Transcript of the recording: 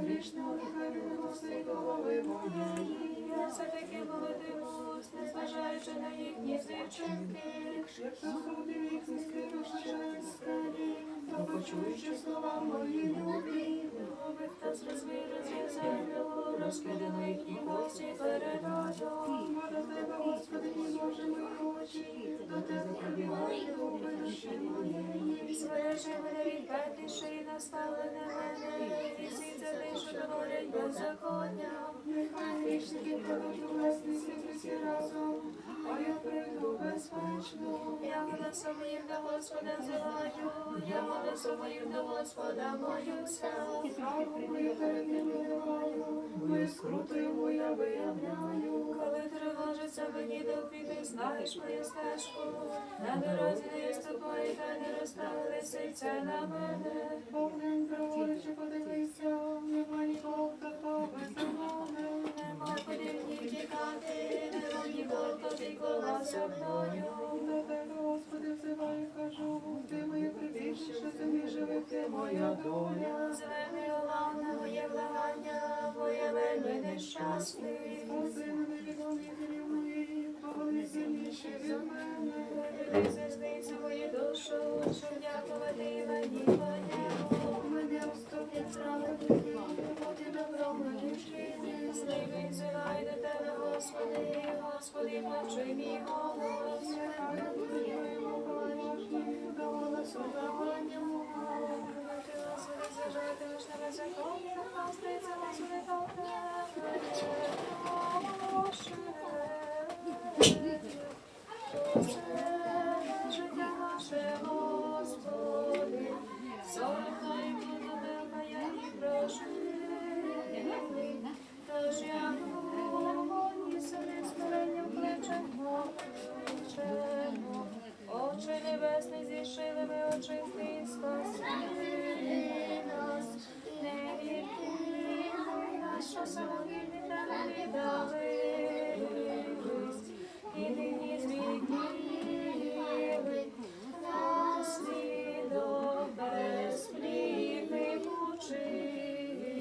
грішного, не. Я все таки молитимусь, не зважаючи на їхні зівчинки. Якщо судив їх низьки душі скалі, то почуючи слова мої любі, нових та зрозвірить землю, розкидано їхні. Бо до тебе, Господи, не може прибігає губи моєї. Збережи мене і наставлене мене, і що говорять беззаконня. Нехай грішники кладуть у власний світ разом, а я прийду безпечно. Я моїм до Господа зелаю, я голосом моїм до Господа. Славу мою виливаю, мою скруту йому я виявляю. Коли тривожиться мені до ти знаєш мою стежку. На дорозі не ступай, та не розставили серця на мене. Бог не подивися, нема нікого, хто без мене. Нема куди мені втікати, нема нікого, хто ти зо мною. До тебе, Господи, взиваю, кажу, ти моє прибіжище, землі живих, ти моя доля. Нещасний. Спаси мене від моїх, бо вони сильніші від мене. Зізницю мою душу, щоб дякувати мені моєму. Мене уступлять зрадити, бо ти добро мені вчини. Злий відзивай до тебе, Господи, Господи, почуй мій голос. Я твоєму голосі, до голосу давання мого. Христос, милуй нас, не відкидай нашу загибель, не віддали. І нині звідніли нас від безплідних учинків.